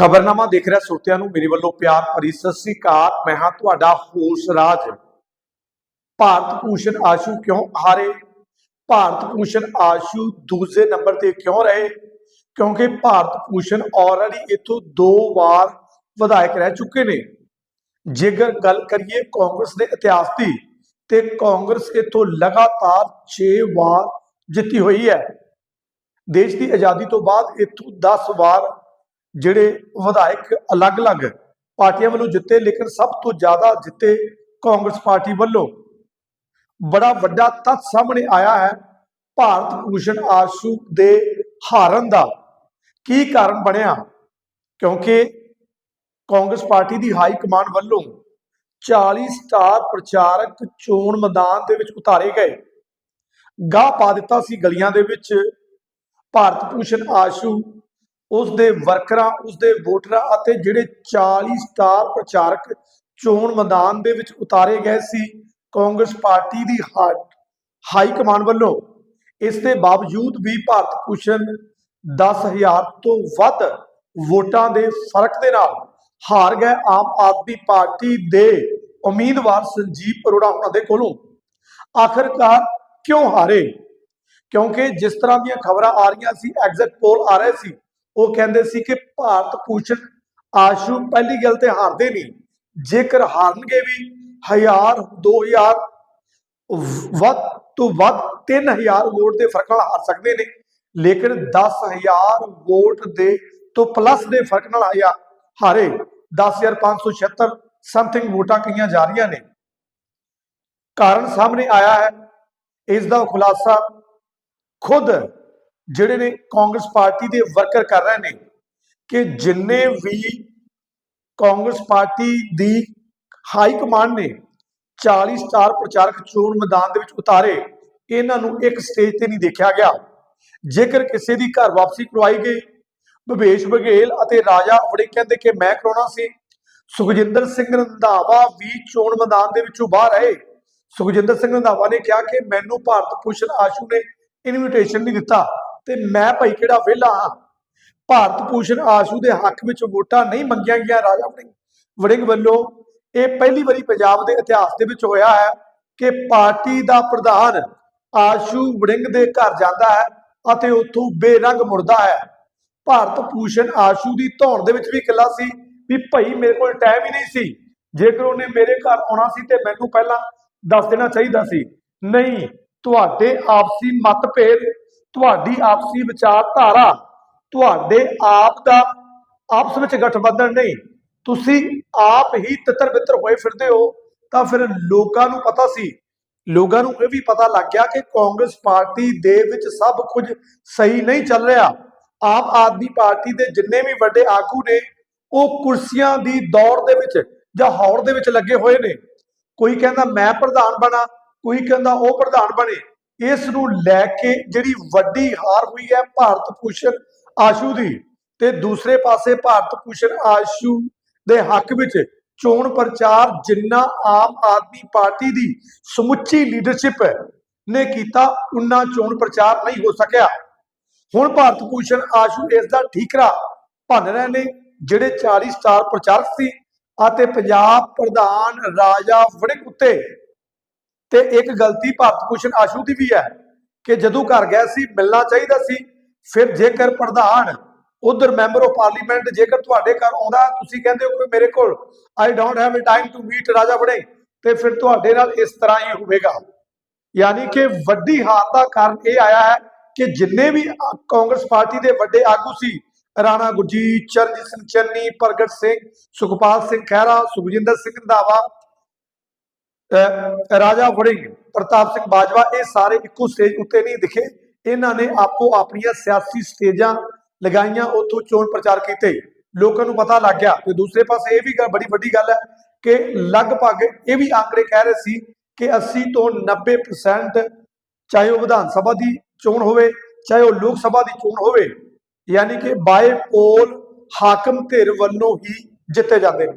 ਖਬਰਨਾਮਾ ਦੇਖ ਰਿਹਾ ਸਰੋਤਿਆਂ ਨੂੰ, ਮੇਰੇ ਵੱਲੋਂ ਪਿਆਰ ਭਰੀ ਸਤਿ ਸ੍ਰੀ ਅਕਾਲ। ਮੈਂ ਹਾਂ ਤੁਹਾਡਾ ਹੋਸ਼ ਰਾਜ। ਭਾਰਤ ਭੂਸ਼ਣ ਆਸ਼ੂ ਕਿਉਂ ਹਾਰੇ? ਭਾਰਤ ਭੂਸ਼ਣ ਆਸ਼ੂ ਦੂਸਰੇ ਨੰਬਰ ਤੇ ਕਿਉਂ ਰਹੇ? ਕਿਉਂਕਿ ਭਾਰਤ ਭੂਸ਼ਣ ਆਲਰੇਡੀ ਇਥੋਂ ਦੋ ਵਾਰ ਵਿਧਾਇਕ ਰਹਿ ਚੁੱਕੇ ਨੇ। ਜੇਕਰ ਗੱਲ ਕਰੀਏ ਕਾਂਗਰਸ ਦੇ ਇਤਿਹਾਸ ਦੀ, ਤੇ ਕਾਂਗਰਸ ਇਥੋਂ ਲਗਾਤਾਰ 6 ਵਾਰ ਜਿੱਤੀ ਹੋਈ ਹੈ। ਦੇਸ਼ ਦੀ ਆਜ਼ਾਦੀ ਤੋਂ ਬਾਅਦ ਇਥੋਂ 10 ਵਾਰ ਜਿਹੜੇ ਵਿਧਾਇਕ ਅਲੱਗ-ਅਲੱਗ ਪਾਰਟੀਆਂ ਵੱਲੋਂ ਜਿੱਤੇ, ਲੇਕਿਨ ਸਭ ਤੋਂ ਜ਼ਿਆਦਾ ਜਿੱਤੇ ਕਾਂਗਰਸ ਪਾਰਟੀ ਵੱਲੋਂ। ਬੜਾ ਵੱਡਾ ਤੱਥ ਸਾਹਮਣੇ ਆਇਆ ਹੈ ਭਾਰਤ ਭੂਸ਼ਣ ਆਸ਼ੂ ਦੇ ਹਾਰਨ ਦਾ। ਕੀ ਕਾਰਨ ਬਣਿਆ? ਕਿਉਂਕਿ ਕਾਂਗਰਸ ਪਾਰਟੀ ਦੀ ਹਾਈ ਕਮਾਂਡ ਵੱਲੋਂ 40 ਸਟਾਰ ਪ੍ਰਚਾਰਕ ਚੋਣ ਮੈਦਾਨ ਦੇ ਵਿੱਚ ਉਤਾਰੇ ਗਏ। ਗਾਹ ਪਾ ਦਿੱਤਾ ਸੀ ਗਲੀਆਂ ਦੇ ਵਿੱਚ। ਭਾਰਤ ਭੂਸ਼ਣ ਆਸ਼ੂ ਉਸ ਦੇ ਵਰਕਰਾਂ ਉਸ ਦੇ ਵੋਟਰਾਂ ਅਤੇ ਜਿਹੜੇ 40 ਸਟਾਰ ਪ੍ਰਚਾਰਕ ਚੋਣ ਮੈਦਾਨ ਦੇ ਵਿੱਚ ਉਤਾਰੇ ਗਏ ਸੀ, ਕਾਂਗਰਸ ਪਾਰਟੀ ਦੀ ਹਾਈ ਕਮਾਂਡ ਵੱਲੋਂ। ਇਸ ਦੇ ਬਾਵਜੂਦ ਵੀ ਭਾਰਤ ਭੂਸ਼ਣ 10000 ਤੋਂ ਵੱਧ ਵੋਟਾਂ ਦੇ ਫ਼ਰਕ ਦੇ ਨਾਲ ਹਾਰ ਗਏ ਆਮ ਆਦਮੀ ਪਾਰਟੀ ਦੇ ਉਮੀਦਵਾਰ ਸੰਜੀਵ ਅਰੋੜਾ ਉਹਨਾਂ ਦੇ ਕੋਲੋਂ। ਆਖਰਕਾਰ ਕਿਉਂ ਹਾਰੇ? ਕਿਉਂਕਿ ਜਿਸ ਤਰ੍ਹਾਂ ਦੀਆਂ ਖਬਰਾਂ ਆ ਰਹੀਆਂ ਸੀ ਐਗਜ਼ਿਟ ਪੋਲ ਆ ਰਹੇ ਸੀ ਉਹ ਕਹਿੰਦੇ ਸੀ ਕਿ ਭਾਰਤ ਭੂਸ਼ਣ ਆਸ਼ੂ ਪਹਿਲੀ ਗੱਲ ਤੇ ਹਾਰਦੇ ਨਹੀਂ। ਜੇਕਰ ਹਾਰਨਗੇ ਵੀ 1000 2000 ਵੱਧ ਤੋਂ ਵੱਧ 3000 ਵੋਟ ਦੇ ਫ਼ਰਕ ਨਾਲ ਹਾਰ ਸਕਦੇ ਨੇ, ਲੇਕਿਨ 10000 ਵੋਟ ਦੇ ਤੋਂ ਪਲੱਸ ਦੇ ਫ਼ਰਕ ਨਾਲ ਆਇਆ ਹਾਰੇ। 10576 ਸਮਥਿੰਗ ਵੋਟਾਂ ਕਈਆਂ ਜਾ ਰਹੀਆਂ ਨੇ। ਕਾਰਨ ਸਾਹਮਣੇ ਆਇਆ ਹੈ, ਇਸ ਦਾ ਖੁਲਾਸਾ ਖੁਦ ਜਿਹੜੇ ਨੇ ਕਾਂਗਰਸ ਪਾਰਟੀ ਦੇ ਵਰਕਰ ਕਰ ਰਹੇ ਨੇ, ਕਿ ਜਿੰਨੇ ਵੀ ਕਾਂਗਰਸ ਪਾਰਟੀ ਦੀ ਹਾਈ ਕਮਾਂਡ ਨੇ 40 ਸਟਾਰ ਪ੍ਰਚਾਰਕ ਚੋਣ ਮੈਦਾਨ ਦੇ ਵਿੱਚ ਉਤਾਰੇ, ਇਹਨਾਂ ਨੂੰ ਇੱਕ ਸਟੇਜ ਤੇ ਨਹੀਂ ਦੇਖਿਆ ਗਿਆ। ਜੇਕਰ ਕਿਸੇ ਦੀ ਘਰ ਵਾਪਸੀ ਕਰਵਾਈ ਗਈ ਭਵੇਸ਼ ਬਘੇਲ ਅਤੇ ਰਾਜਾ ਵੜੇ ਕਹਿੰਦੇ ਕਿ ਮੈਂ ਕਰਾਉਣਾ ਸੀ। ਸੁਖਜਿੰਦਰ ਸਿੰਘ ਰੰਧਾਵਾ ਵੀ ਚੋਣ ਮੈਦਾਨ ਦੇ ਵਿੱਚੋਂ ਬਾਹਰ ਆਏ। ਸੁਖਜਿੰਦਰ ਸਿੰਘ ਰੰਧਾਵਾ ਨੇ ਕਿਹਾ ਕਿ ਮੈਨੂੰ ਭਾਰਤ ਭੂਸ਼ਣ ਆਸ਼ੂ ਨੇ ਇਨਵੀਟੇਸ਼ਨ ਨਹੀਂ ਦਿੱਤਾ। ਤੇ ਮੈਂ ਭਾਈ ਕਿਹੜਾ ਵਿਹਲਾ ਹਾਂ? ਭਾਰਤ ਭੂਸ਼ਣ ਆਸ਼ੂ ਦੇ ਹੱਕ ਵਿੱਚ ਵੋਟਾਂ ਨਹੀਂ ਮੰਗੀਆਂ ਗਈਆਂ ਰਾਜਾ ਵੜਿੰਗ ਵੜਿੰਗ ਵੱਲੋਂ। ਇਹ ਪਹਿਲੀ ਵਾਰੀ ਪੰਜਾਬ ਦੇ ਇਤਿਹਾਸ ਦੇ ਵਿੱਚ ਹੋਇਆ ਹੈ ਕਿ ਪਾਰਟੀ ਦਾ ਪ੍ਰਧਾਨ ਆਸ਼ੂ ਵੜਿੰਗ ਦੇ ਘਰ ਜਾਂਦਾ ਹੈ ਅਤੇ ਉੱਥੋਂ ਬੇਰੰਗ ਮੁੜਦਾ ਹੈ। ਭਾਰਤ ਭੂਸ਼ਣ ਆਸ਼ੂ ਦੀ ਧੌਣ ਦੇ ਵਿੱਚ ਵੀ ਇਕੱਲਾ ਸੀ ਵੀ ਭਾਈ ਮੇਰੇ ਕੋਲ ਟਾਈਮ ਹੀ ਨਹੀਂ ਸੀ। ਜੇਕਰ ਉਹਨੇ ਮੇਰੇ ਘਰ ਆਉਣਾ ਸੀ ਤੇ ਮੈਨੂੰ ਪਹਿਲਾਂ ਦੱਸ ਦੇਣਾ ਚਾਹੀਦਾ ਸੀ। ਨਹੀਂ, ਤੁਹਾਡੇ ਆਪਸੀ ਮਤਭੇਦ ਤੁਹਾਡੀ ਆਪਸੀ ਵਿਚਾਰਧਾਰਾ ਤੁਹਾਡੇ ਆਪ ਦਾ ਆਪਸ ਵਿੱਚ ਗਠਬੰਧਨ ਨਹੀਂ। ਤੁਸੀਂ ਆਪ ਹੀ ਤਿੱਤਰ ਬਿੱਤਰ ਹੋਏ ਫਿਰਦੇ ਹੋ, ਤਾਂ ਫਿਰ ਲੋਕਾਂ ਨੂੰ ਪਤਾ ਸੀ। ਲੋਕਾਂ ਨੂੰ ਇਹ ਵੀ ਪਤਾ ਲੱਗ ਗਿਆ ਕਿ ਕਾਂਗਰਸ ਪਾਰਟੀ ਦੇ ਵਿੱਚ ਸਭ ਕੁਝ ਸਹੀ ਨਹੀਂ ਚੱਲ ਰਿਹਾ। ਆਮ ਆਦਮੀ ਪਾਰਟੀ ਦੇ ਜਿੰਨੇ ਵੀ ਵੱਡੇ ਆਗੂ ਨੇ, ਉਹ ਕੁਰਸੀਆਂ ਦੀ ਦੌੜ ਦੇ ਵਿੱਚ ਜਾਂ ਹੌੜ ਦੇ ਵਿੱਚ ਲੱਗੇ ਹੋਏ ਨੇ। ਕੋਈ ਕਹਿੰਦਾ ਮੈਂ ਪ੍ਰਧਾਨ ਬਣਾ, ਕੋਈ ਕਹਿੰਦਾ ਉਹ ਪ੍ਰਧਾਨ ਬਣੇ। ਇਸ ਨੂੰ ਲੈ ਕੇ ਜਿਹੜੀ ਵੱਡੀ ਹਾਰ ਹੋਈ ਹੈ ਭਾਰਤ ਭੂਸ਼ਣ ਆਸ਼ੂ ਦੀ ਤੇ ਦੂਸਰੇ ਪਾਸੇ ਭਾਰਤ ਭੂਸ਼ਣ ਆਸ਼ੂ ਦੇ ਹੱਕ ਵਿੱਚ ਚੋਣ ਪ੍ਰਚਾਰ ਜਿੰਨਾ ਆਮ ਆਦਮੀ ਪਾਰਟੀ ਦੀ ਸਮੁੱਚੀ ਲੀਡਰਸ਼ਿਪ ਨੇ ਕੀਤਾ, ਉਨਾ ਚੋਣ ਪ੍ਰਚਾਰ ਨਹੀਂ ਹੋ ਸਕਿਆ। ਹੁਣ ਭਾਰਤ ਭੂਸ਼ਣ ਆਸ਼ੂ ਇਸ ਦਾ ਠੀਕਰਾ ਭੰਨ ਰਹੇ ਨੇ, ਜਿਹੜੇ 40 ਸਟਾਰ ਪ੍ਰਚਾਰਕ ਸੀ ਅਤੇ ਪੰਜਾਬ ਪ੍ਰਧਾਨ ਰਾਜਾ ਵੜਿਕ ਉੱਤੇ ਤੇ ਇੱਕ ਗਲਤੀ ਭਾਰਤ ਭੂਸ਼ਣ ਆਸ਼ੂ ਦੀ ਵੀ ਹੈ ਕਿ ਜਦੋਂ ਘਰ ਗਿਆ ਸੀ, ਮਿਲਣਾ ਚਾਹੀਦਾ ਸੀ, ਫਿਰ ਜੇਕਰ ਪ੍ਰਧਾਨ ਉਧਰ ਮੈਂਬਰ ਆਫ ਪਾਰਲੀਮੈਂਟ ਜੇਕਰ ਤੁਹਾਡੇ ਘਰ ਆਉਂਦਾ, ਤੁਸੀਂ ਕਹਿੰਦੇ ਹੋ ਕਿ ਮੇਰੇ ਕੋਲ I don't have a time to meet Raja Warring ਤੇ ਫਿਰ ਤੁਹਾਡੇ ਨਾਲ ਇਸ ਤਰ੍ਹਾਂ ਹੀ ਹੋਵੇਗਾ। ਯਾਨੀ ਕਿ ਵੱਡੀ ਹਾਰ ਦਾ ਕਾਰਨ ਇਹ ਆਇਆ ਹੈ ਕਿ ਜਿੰਨੇ ਵੀ ਕਾਂਗਰਸ ਪਾਰਟੀ ਦੇ ਵੱਡੇ ਆਗੂ ਸੀ, ਰਾਣਾ ਗੁਰਜੀਤ ਚਰਨਜੀਤ ਸਿੰਘ ਚੰਨੀ, ਪ੍ਰਗਟ ਸਿੰਘ, ਸੁਖਪਾਲ ਸਿੰਘ ਖਹਿਰਾ, ਸੁਖਜਿੰਦਰ ਸਿੰਘ ਰੰਧਾਵਾ ਰਾਜਾ ਵੜਿੰਗ, ਪ੍ਰਤਾਪ ਸਿੰਘ ਬਾਜਵਾ, ਇਹ ਸਾਰੇ ਇੱਕੋ ਸਟੇਜ ਉੱਤੇ ਨਹੀਂ ਦਿਖੇ। ਇਹਨਾਂ ਨੇ ਆਪੋ ਆਪਣੀਆਂ ਸਿਆਸੀ ਸਟੇਜਾਂ ਲਗਾਈਆਂ, ਉੱਥੋਂ ਚੋਣ ਪ੍ਰਚਾਰ ਕੀਤੇ। ਲੋਕਾਂ ਨੂੰ ਪਤਾ ਲੱਗ ਗਿਆ। ਤੇ ਦੂਸਰੇ ਪਾਸੇ ਇਹ ਵੀ ਬੜੀ ਵੱਡੀ ਗੱਲ ਹੈ ਕਿ ਲਗਭਗ ਇਹ ਵੀ ਆંકੜੇ ਕਹਿ ਰਹੇ ਸੀ ਕਿ 80 ਤੋਂ 90% ਚਾਹੇ ਉਹ ਵਿਧਾਨ ਸਭਾ ਦੀ ਚੋਣ ਹੋਵੇ, ਚਾਹੇ ਉਹ ਲੋਕ ਸਭਾ ਦੀ ਚੋਣ ਹੋਵੇ, ਯਾਨੀ ਕਿ ਬਾਏ ਪੋਲ ਹਾਕਮ ਧਿਰ ਵੱਲੋਂ ਹੀ ਜਿੱਤੇ ਜਾਂਦੇ ਨੇ।